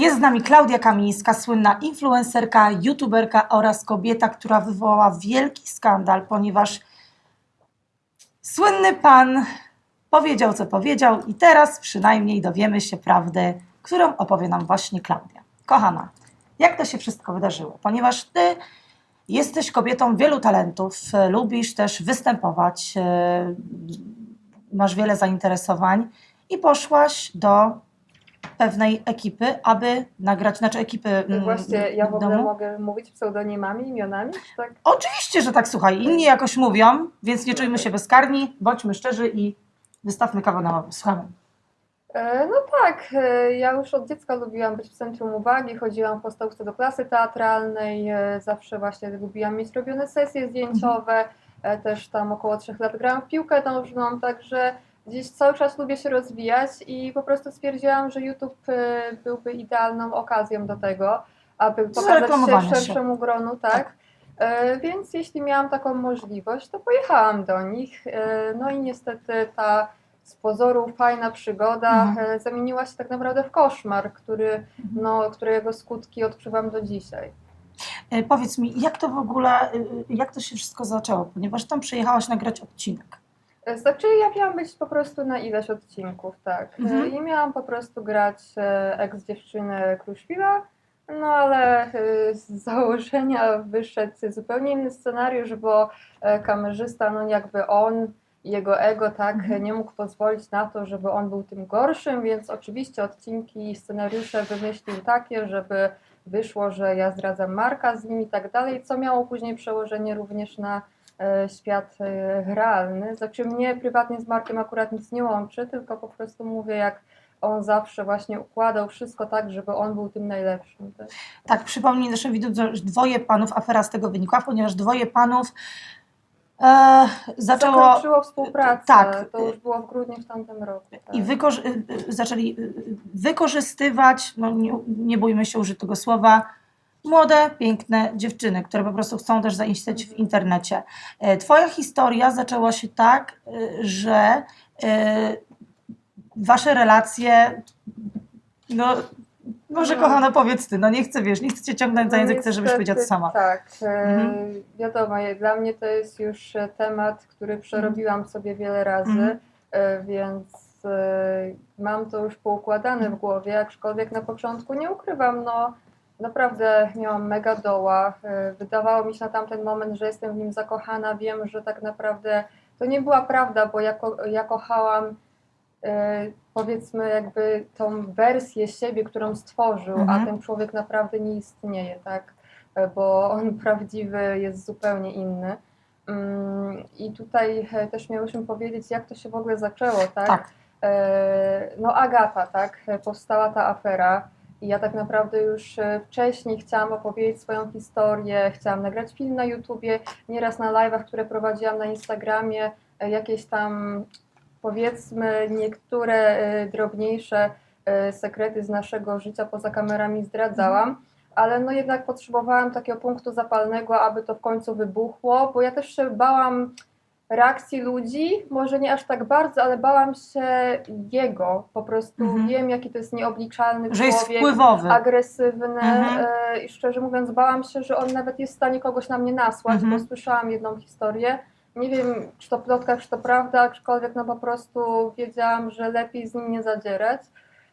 Jest z nami Klaudia Kamińska, słynna influencerka, youtuberka oraz kobieta, która wywołała wielki skandal, ponieważ słynny pan powiedział, co powiedział i teraz przynajmniej dowiemy się prawdy, którą opowie nam właśnie Klaudia. Kochana, jak to się wszystko wydarzyło? Ponieważ ty jesteś kobietą wielu talentów, lubisz też występować, e, masz wiele zainteresowań i poszłaś do pewnej ekipy, aby nagrać, znaczy ekipy mm, Właśnie, ja w ogóle domu. mogę mówić pseudonimami, imionami? Tak? Oczywiście, że tak, słuchaj, inni jakoś mówią, więc nie czujmy się bezkarni, bądźmy szczerzy i wystawmy kawał na ławę. Słuchamy. E, No tak, e, ja już od dziecka lubiłam być w centrum uwagi, chodziłam w podstawówce do klasy teatralnej, e, zawsze właśnie lubiłam mieć robione sesje zdjęciowe, e, też tam około trzech lat grałam w piłkę nożną, także gdzieś cały czas lubię się rozwijać i po prostu stwierdziłam, że YouTube e, byłby idealną okazją do tego, aby pokazać się Zareklamowania się. szerszemu gronu, tak? Tak. E, Więc jeśli miałam taką możliwość, to pojechałam do nich. E, No i niestety ta z pozoru fajna przygoda Mhm. zamieniła się tak naprawdę w koszmar, który, no, którego skutki odczuwam do dzisiaj. E, Powiedz mi, jak to w ogóle, jak to się wszystko zaczęło? Ponieważ tam przyjechałaś nagrać odcinek. Znaczy, ja miałam być po prostu na ileś odcinków, tak. E, Mhm. I miałam po prostu grać e, ex-dziewczynę Kruszwila, no ale e, z założenia wyszedł zupełnie inny scenariusz, bo kamerzysta, no jakby on, jego ego, tak, Mhm. nie mógł pozwolić na to, żeby on był tym gorszym, więc oczywiście odcinki i scenariusze wymyślił takie, żeby wyszło, że ja zdradzam Marka z nim i tak dalej, co miało później przełożenie również na świat e, realny. Znaczy mnie prywatnie z Markiem akurat nic nie łączy, tylko po prostu mówię, jak on zawsze właśnie układał wszystko tak, żeby on był tym najlepszym. Tak? Tak, przypomnij naszym widzom, że dwoje panów, afera z tego wynikła, ponieważ dwoje panów e, zaczęło Zakończyło współpracę, tak. to już było w grudniu w tamtym roku. Tak. i wykorzy- y, y, zaczęli y, wykorzystywać, no nie, nie bójmy się użyć tego słowa, młode, piękne dziewczyny, które po prostu chcą też zaistnieć w internecie. E, Twoja historia zaczęła się tak, y, że y, wasze relacje, no może No. kochana powiedz ty, no nie chcę, wiesz, nie chcę cię ciągnąć za No język, chcę, żebyś powiedziała to sama. Tak, e, Mhm. wiadomo, dla mnie to jest już e, temat, który przerobiłam sobie wiele razy, Mhm. e, więc e, mam to już poukładane Mhm. w głowie, aczkolwiek na początku nie ukrywam, no naprawdę miałam mega doła, e, wydawało mi się na tamten moment, że jestem w nim zakochana, wiem, że tak naprawdę to nie była prawda, bo ja, ko- ja kochałam e, powiedzmy jakby tą wersję siebie, którą stworzył, Mhm. a ten człowiek naprawdę nie istnieje, tak? E, Bo on prawdziwy jest zupełnie inny. Mm, I tutaj też miałyśmy powiedzieć, jak to się w ogóle zaczęło, tak? Tak. No Agata, tak? Powstała ta afera. I ja tak naprawdę już e, wcześniej chciałam opowiedzieć swoją historię, chciałam nagrać film na YouTubie, nieraz na live'ach, które prowadziłam na Instagramie, e, jakieś tam powiedzmy niektóre e, drobniejsze sekrety z naszego życia poza kamerami zdradzałam, ale no jednak potrzebowałam takiego punktu zapalnego, aby to w końcu wybuchło, bo ja też się bałam reakcji ludzi, może nie aż tak bardzo, ale bałam się jego, po prostu Mhm. wiem jaki to jest nieobliczalny Że jest człowiek, wpływowy. agresywny Mhm. e, i szczerze mówiąc bałam się, że on nawet jest w stanie kogoś na mnie nasłać, Mhm. bo słyszałam jedną historię. Nie wiem, czy to plotka, czy to prawda, aczkolwiek no po prostu wiedziałam, że lepiej z nim nie zadzierać.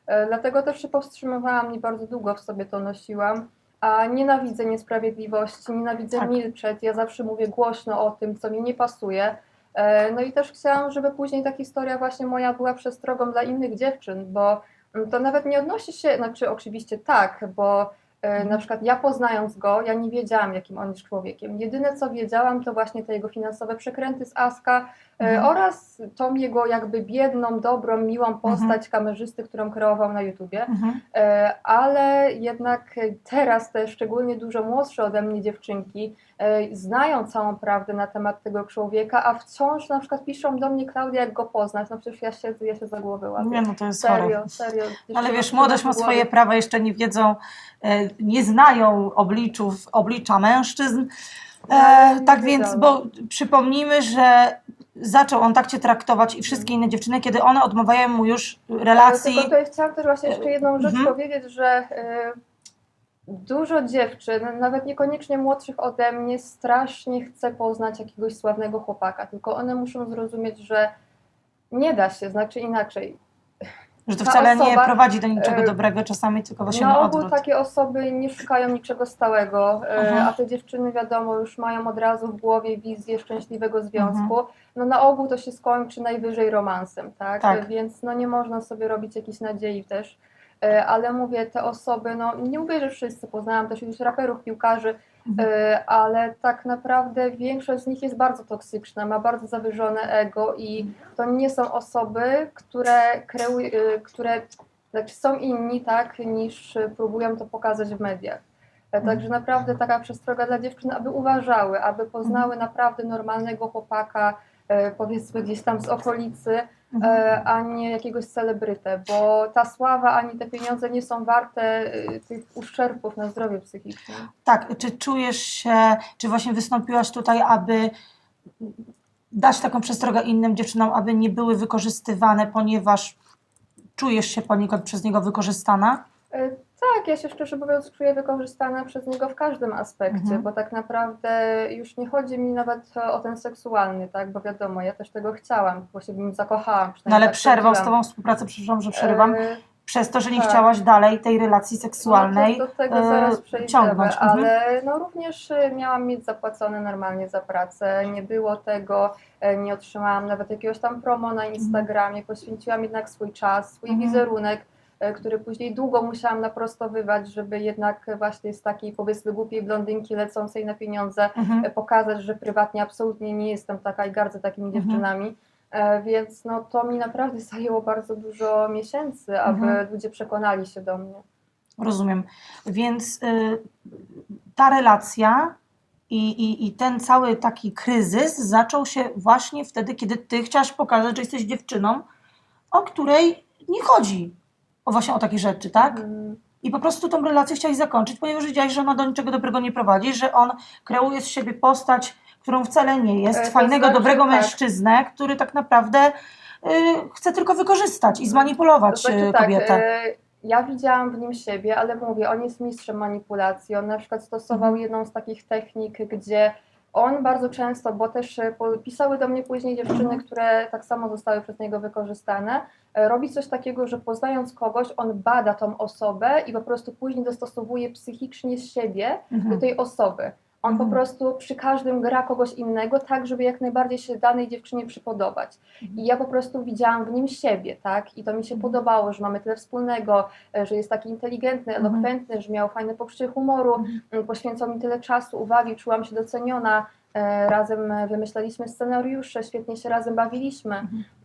E, Dlatego też się powstrzymywałam i bardzo długo w sobie to nosiłam. A nienawidzę niesprawiedliwości, nienawidzę Tak. milczeć. Ja zawsze mówię głośno o tym, co mi nie pasuje. E, No i też chciałam, żeby później ta historia właśnie moja była przestrogą dla innych dziewczyn, bo mm, to nawet nie odnosi się, znaczy oczywiście tak, bo e, Mhm. na przykład ja poznając go, ja nie wiedziałam, jakim on jest człowiekiem. Jedyne co wiedziałam, to właśnie te jego finansowe przekręty z Aska Mhm. oraz tą jego jakby biedną, dobrą, miłą postać kamerzysty, którą kreował na YouTubie. Mhm. E, ale jednak teraz te szczególnie dużo młodsze ode mnie dziewczynki e, znają całą prawdę na temat tego człowieka, a wciąż na przykład piszą do mnie Klaudia, jak go poznać, no przecież ja siedzę, ja się za głowę łapię. Nie no, to jest chore. Serio, serio. Ale wiesz, młodość ma swoje prawa, jeszcze nie wiedzą, e, nie znają obliczów, oblicza mężczyzn. No, E, nie tak więc, bo przypomnijmy, że zaczął on tak cię traktować i wszystkie inne dziewczyny, kiedy one odmawiają mu już relacji. Tylko tutaj chciałam też właśnie jeszcze jedną rzecz Mhm. powiedzieć, że y, dużo dziewczyn, nawet niekoniecznie młodszych ode mnie, strasznie chce poznać jakiegoś sławnego chłopaka, tylko one muszą zrozumieć, że nie da się, znaczy inaczej. Że to wcale nie osoba, prowadzi do niczego e, dobrego, czasami tylko właśnie Na na ogół odwrót. takie osoby nie szukają niczego stałego, y, Mhm. a te dziewczyny wiadomo już mają od razu w głowie wizję szczęśliwego związku. Mhm. No na ogół to się skończy najwyżej romansem, tak? Tak. Więc no nie można sobie robić jakichś nadziei też. E, Ale mówię, te osoby, no nie mówię, że wszyscy, poznałam też już raperów, piłkarzy, e, ale tak naprawdę większość z nich jest bardzo toksyczna, ma bardzo zawyżone ego i to nie są osoby, które kreują, które znaczy są inni, tak, niż próbują to pokazać w mediach. E, Także naprawdę taka przestroga dla dziewczyn, aby uważały, aby poznały naprawdę normalnego chłopaka, e, powiedzmy gdzieś tam z okolicy, Mhm. e, a nie jakiegoś celebrytę, bo ta sława ani te pieniądze nie są warte e, tych uszczerbów na zdrowie psychiczne. Tak, czy czujesz się, czy właśnie wystąpiłaś tutaj, aby dać taką przestrogę innym dziewczynom, aby nie były wykorzystywane, ponieważ czujesz się poniekąd przez niego wykorzystana? E, Tak, ja się szczerze mówiąc czuję wykorzystana przez niego w każdym aspekcie, Mhm. bo tak naprawdę już nie chodzi mi nawet o ten seksualny, tak, bo wiadomo, ja też tego chciałam, bo się nim zakochałam. No ale tak przerwał z tobą współpracę, przepraszam, że przerywam, E, przez to, że nie tak. chciałaś dalej tej relacji seksualnej No do tego e, zaraz przejdziemy, ciągnąć. Mhm. ale no również e, miałam mieć zapłacone normalnie za pracę, nie było tego, e, nie otrzymałam nawet jakiegoś tam promo na Instagramie, poświęciłam jednak swój czas, swój Mhm. wizerunek, e, który później długo musiałam naprostowywać, żeby jednak właśnie z takiej powiedzmy głupiej blondynki lecącej na pieniądze Mhm. e, pokazać, że prywatnie absolutnie nie jestem taka i gardzę takimi Mhm. dziewczynami. E, Więc no, to mi naprawdę zajęło bardzo dużo miesięcy, aby Mhm. ludzie przekonali się do mnie. Rozumiem. Więc y, ta relacja i, i, i ten cały taki kryzys zaczął się właśnie wtedy, kiedy ty chciałaś pokazać, że jesteś dziewczyną, o której nie chodzi o właśnie o takie rzeczy, tak? Mhm. I po prostu tą relację chciałaś zakończyć, ponieważ wiedziałaś, że ona do niczego dobrego nie prowadzi, że on kreuje z siebie postać, którą wcale nie jest, E, fajnego, znaczy, dobrego tak. mężczyznę, który tak naprawdę y, chce tylko wykorzystać i zmanipulować To znaczy y, tak, kobietę. e, ja widziałam w nim siebie, ale mówię, on jest mistrzem manipulacji. On na przykład stosował Mhm. jedną z takich technik, gdzie on bardzo często, bo też e, pisały do mnie później dziewczyny, Mhm. które tak samo zostały przez niego wykorzystane, e, robi coś takiego, że poznając kogoś, on bada tą osobę i po prostu później dostosowuje psychicznie siebie Mhm. do tej osoby. On Mhm. po prostu przy każdym gra kogoś innego, tak żeby jak najbardziej się danej dziewczynie przypodobać. I ja po prostu widziałam w nim siebie, tak? I to mi się Mhm. podobało, że mamy tyle wspólnego, e, że jest taki inteligentny, Mhm. elokwentny, że miał fajne poczucie humoru, Mhm. poświęcał mi tyle czasu, uwagi, czułam się doceniona. e, Razem wymyślaliśmy scenariusze, świetnie się razem bawiliśmy,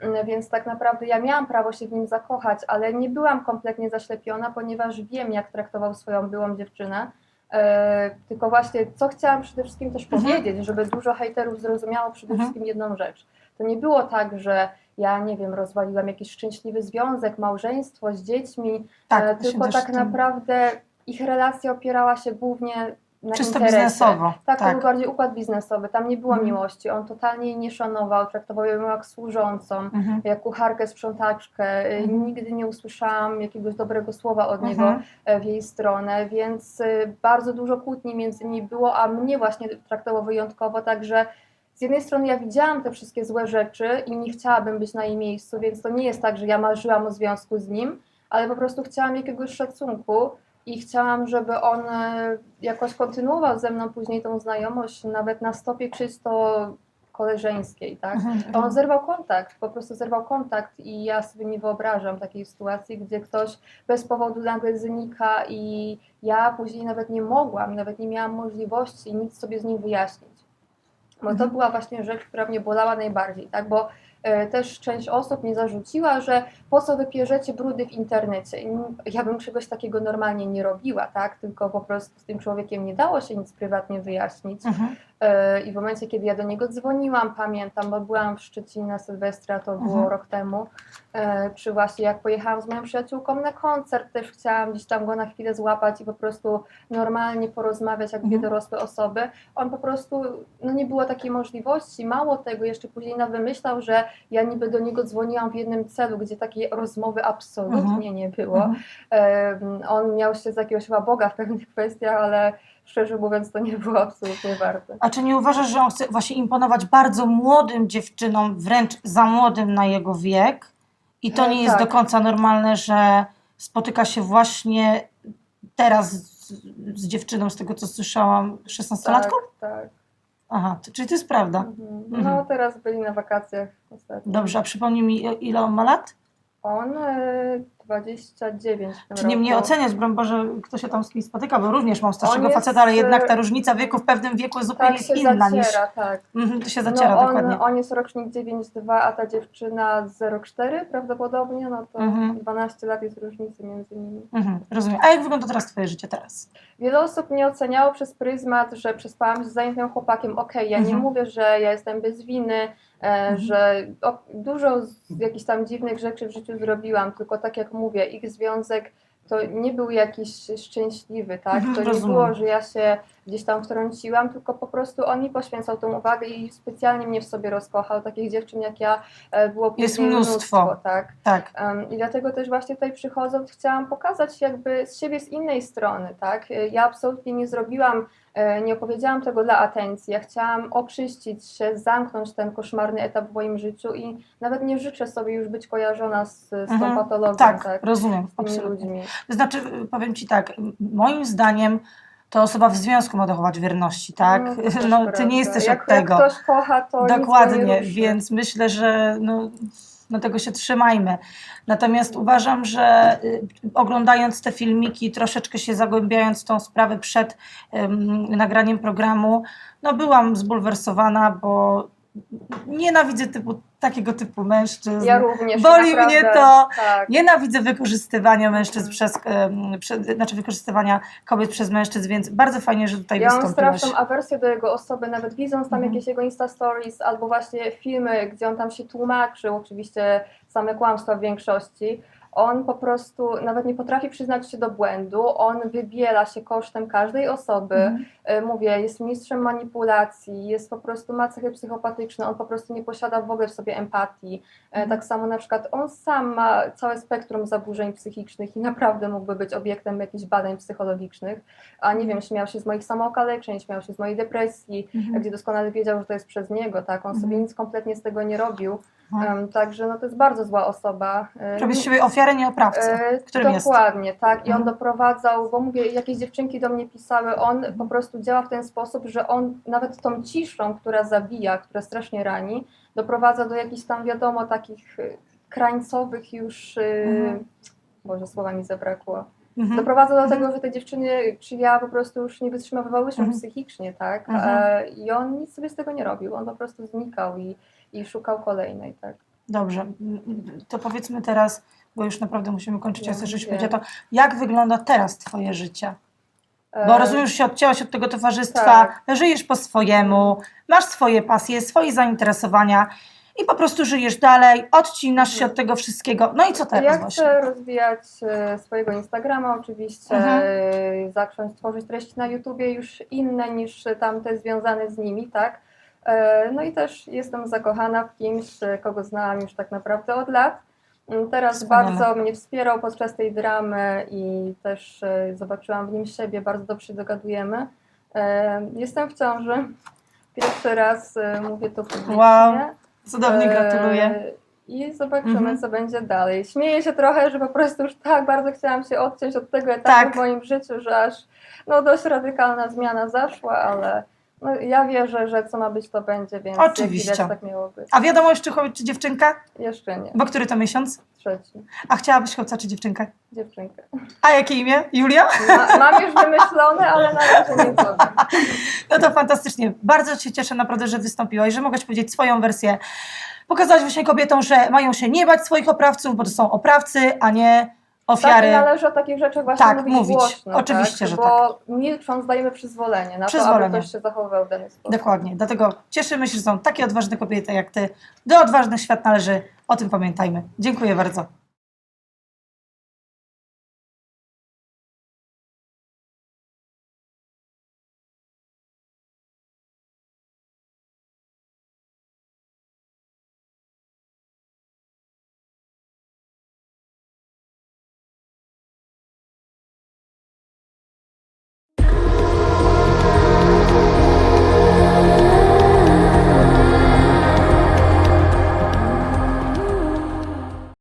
Mhm. więc tak naprawdę ja miałam prawo się w nim zakochać, ale nie byłam kompletnie zaślepiona, ponieważ wiem, jak traktował swoją byłą dziewczynę. E, tylko właśnie, co chciałam przede wszystkim też Mhm. powiedzieć, żeby dużo hejterów zrozumiało przede Mhm. wszystkim jedną rzecz. To nie było tak, że ja, nie wiem, rozwaliłam jakiś szczęśliwy związek, małżeństwo z dziećmi, Tak, e, tylko tak naprawdę ich relacja opierała się głównie na Czysto interesie. biznesowo. Tak, to tak. był bardziej układ biznesowy, tam nie było Mhm. miłości, on totalnie jej nie szanował, traktował ją jak służącą, Mhm. jak kucharkę, sprzątaczkę, E, Mhm. nigdy nie usłyszałam jakiegoś dobrego słowa od niego Mhm. e, w jej stronę, więc e, bardzo dużo kłótni między nimi było, a mnie właśnie traktował wyjątkowo, także z jednej strony ja widziałam te wszystkie złe rzeczy i nie chciałabym być na jej miejscu, więc to nie jest tak, że ja marzyłam o związku z nim, ale po prostu chciałam jakiegoś szacunku i chciałam, żeby on e, jakoś kontynuował ze mną później tą znajomość, nawet na stopie czysto koleżeńskiej, tak? Mhm. On zerwał kontakt, po prostu zerwał kontakt i ja sobie nie wyobrażam takiej sytuacji, gdzie ktoś bez powodu nagle znika i ja później nawet nie mogłam, nawet nie miałam możliwości nic sobie z nim wyjaśnić. Bo to Mhm. była właśnie rzecz, która mnie bolała najbardziej, tak? Bo też część osób mi zarzuciła, że po co wy pierzecie brudy w internecie. Ja bym czegoś takiego normalnie nie robiła, tak? Tylko po prostu z tym człowiekiem nie dało się nic prywatnie wyjaśnić. Mhm. E, I w momencie, kiedy ja do niego dzwoniłam, pamiętam, bo byłam w Szczecinie na Sylwestra, to było Mhm. rok temu, e, przy właśnie jak pojechałam z moją przyjaciółką na koncert, też chciałam gdzieś tam go na chwilę złapać i po prostu normalnie porozmawiać jak dwie Mhm. dorosłe osoby. On po prostu, no nie było takiej możliwości. Mało tego, jeszcze później nawet wymyślał, że ja niby do niego dzwoniłam w jednym celu, gdzie takiej rozmowy absolutnie Mhm. nie było. Mhm. Em, On miał się z jakiegoś chyba Boga w pewnych kwestiach, ale szczerze mówiąc to nie było absolutnie warte. A czy nie uważasz, że on chce właśnie imponować bardzo młodym dziewczynom, wręcz za młodym na jego wiek? I to nie jest tak. do końca normalne, że spotyka się właśnie teraz z, z dziewczyną, z tego co słyszałam, 16-latką? Tak, tak. Aha, to, czyli to jest prawda. Mhm. No Mhm. teraz byli na wakacjach ostatnio. Dobrze, a przypomnij mi, ile on ma lat? On e, 29 w tym Czy nie roku. mnie oceniać, broń Boże, kto się tam z kim spotyka, bo również mam starszego jest, faceta, ale jednak ta e, różnica wieku w pewnym wieku jest zupełnie Tak inna zaciera, niż... tak. Mhm, to się zaciera, no on, dokładnie. on jest rocznik 9,2, a ta dziewczyna 0,4 prawdopodobnie, no to Mhm. 12 lat jest różnicy między nimi. Mhm, rozumiem. A jak wygląda teraz twoje życie teraz? Wiele osób mnie oceniało przez pryzmat, że przespałam się z zajętym chłopakiem. Okej, ja nie Mhm. mówię, że ja jestem bez winy, e, że o, dużo jakichś tam dziwnych rzeczy w życiu zrobiłam, tylko tak jak mówię, ich związek to nie był jakiś szczęśliwy, tak? Mhm, to nie rozumiem. było, że ja się gdzieś tam wtrąciłam, tylko po prostu on mi poświęcał tą uwagę i specjalnie mnie w sobie rozkochał. Takich dziewczyn jak ja e, było Jest później mnóstwo. tak? Tak. Um, I dlatego też właśnie tutaj przychodząc chciałam pokazać jakby z siebie z innej strony, tak? Ja absolutnie nie zrobiłam, e, nie opowiedziałam tego dla atencji. Ja chciałam oczyścić się, zamknąć ten koszmarny etap w moim życiu i nawet nie życzę sobie już być kojarzona z, z tą Mhm. patologią, Tak, tak? rozumiem, Z tymi absolutnie. ludźmi. To znaczy, powiem Ci tak, moim zdaniem to osoba w związku ma dochować wierności, tak? No, No, Ty prawda. nie jesteś jak, od tego. Jak ktoś kocha, to Dokładnie, więc myślę, że no, no tego się trzymajmy. Natomiast uważam, że y, oglądając te filmiki, troszeczkę się zagłębiając w tą sprawę przed nagraniem programu, no byłam zbulwersowana, bo nienawidzę typu, takiego typu mężczyzn. Ja również. Boli naprawdę, mnie to. Tak. Nienawidzę wykorzystywania mężczyzn przez, em, prze, znaczy wykorzystywania kobiet przez mężczyzn, więc bardzo fajnie, że tutaj Ja mam wystąpiłaś. straszną awersję do jego osoby, nawet widząc tam Mhm. jakieś jego Insta Stories albo właśnie filmy, gdzie on tam się tłumaczył, oczywiście same kłamstwa w większości. On po prostu nawet nie potrafi przyznać się do błędu, on wybiela się kosztem każdej osoby. E, Mówię, jest mistrzem manipulacji, jest po prostu, ma cechy psychopatyczne, on po prostu nie posiada w ogóle w sobie empatii. E, Mhm. Tak samo na przykład on sam ma całe spektrum zaburzeń psychicznych i naprawdę mógłby być obiektem jakichś badań psychologicznych, a nie wiem, śmiał się z moich samookaleczeń, śmiał się z mojej depresji, Mhm. gdzie doskonale wiedział, że to jest przez niego, tak? On sobie Mhm. nic kompletnie z tego nie robił, Mhm. Em, także no to jest bardzo zła osoba. E, Robisz z siebie ofiarę, nie oprawcę. E, którym jest. Dokładnie, tak. I on Mhm. doprowadzał, bo mówię, jakieś dziewczynki do mnie pisały, on po prostu działa w ten sposób, że on nawet tą ciszą, która zabija, która strasznie rani, doprowadza do jakichś tam, wiadomo, takich e, krańcowych już, e, Mhm. Boże, słowa mi zabrakło. Mhm. Doprowadza do Mhm. tego, że te dziewczyny, czy ja po prostu już nie wytrzymywały się Mhm. psychicznie, tak? Mhm. I on nic sobie z tego nie robił, on po prostu znikał i, i szukał kolejnej, tak? Dobrze, to powiedzmy teraz, bo już naprawdę musimy kończyć, ja chcę, żebyś powiedziała to, jak wygląda teraz Twoje życie? E, Bo rozumiem, że się odcięłaś od tego towarzystwa, tak. żyjesz po swojemu, masz swoje pasje, swoje zainteresowania i po prostu żyjesz dalej, odcinasz się Mhm. od tego wszystkiego. No i co teraz Ja właśnie? chcę rozwijać e, swojego Instagrama oczywiście, Mhm. e, zacząć tworzyć treści na YouTubie już inne niż tamte związane z nimi, tak? E, No i też jestem zakochana w kimś, e, kogo znałam już tak naprawdę od lat. Teraz Wspaniale. bardzo mnie wspierał podczas tej dramy i też e, zobaczyłam w nim siebie, bardzo dobrze się dogadujemy. E, Jestem w ciąży. Pierwszy raz e, mówię to publicznie. Wow, Cudownie, gratuluję. I zobaczymy, Mhm. co będzie dalej. Śmieję się trochę, że po prostu już tak bardzo chciałam się odciąć od tego etapu Tak. w moim życiu, że aż no, dość radykalna zmiana zaszła, ale no, ja wierzę, że co ma być, to będzie, więc Oczywiście. jak widać, tak miało być. A wiadomo jeszcze chłopiec czy dziewczynka? Jeszcze nie. Bo który to miesiąc? Trzeci. A chciałabyś chłopca czy dziewczynkę? Dziewczynkę. A jakie imię? Julia? Ma, mam już wymyślone, ale na razie nie powiem. No to fantastycznie. Bardzo się cieszę naprawdę, że wystąpiłaś, że mogłaś powiedzieć swoją wersję. Pokazałaś właśnie kobietom, że mają się nie bać swoich oprawców, bo to są oprawcy, a nie ofiary. Tak, należy o takich rzeczach właśnie Tak, mówić, mówić. głośno. Oczywiście, tak? że Bo milcząc dajemy przyzwolenie na to, Przyzwolenie. aby ktoś się zachowywał w dany sposób. Dokładnie. Dlatego cieszymy się, że są takie odważne kobiety jak ty. Do odważnych świat należy. O tym pamiętajmy. Dziękuję bardzo.